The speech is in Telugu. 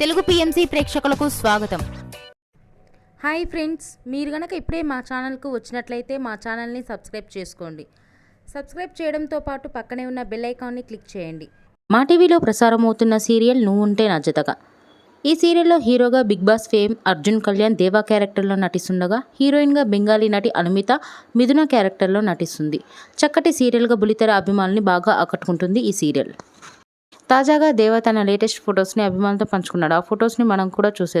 తెలుగు పిఎంసి ప్రేక్షకులకు స్వాగతం. హాయ్ ఫ్రెండ్స్ మీరు గనక ఇప్పుడే మా ఛానల్కు వచ్చినట్లయితే మా ఛానల్ని సబ్స్క్రైబ్ చేసుకోండి. సబ్స్క్రైబ్ చేయడంతో పాటు పక్కనే ఉన్న బెల్ ఐకాన్ని క్లిక్ చేయండి. మా టీవీలో ప్రసారం అవుతున్న సీరియల్ నువ్వు ఉంటే నా జతగా ఈ సీరియల్లో హీరోగా Bigg Boss fame Arjun Kalyan Deva క్యారెక్టర్లో నటిస్తుండగా హీరోయిన్గా బెంగాలీ నటి అనుమిత మిథున క్యారెక్టర్లో నటిస్తుంది. చక్కటి సీరియల్గా బులితెర అభిమానుల్ని బాగా ఆకట్టుకుంటుంది ఈ సీరియల్. తాజాగా దేవా తన లేటెస్ట్ ఫొటోస్ని అభిమానులతో పంచుకున్నాడు. ఆ ఫొటోస్ని మనం కూడా చూసే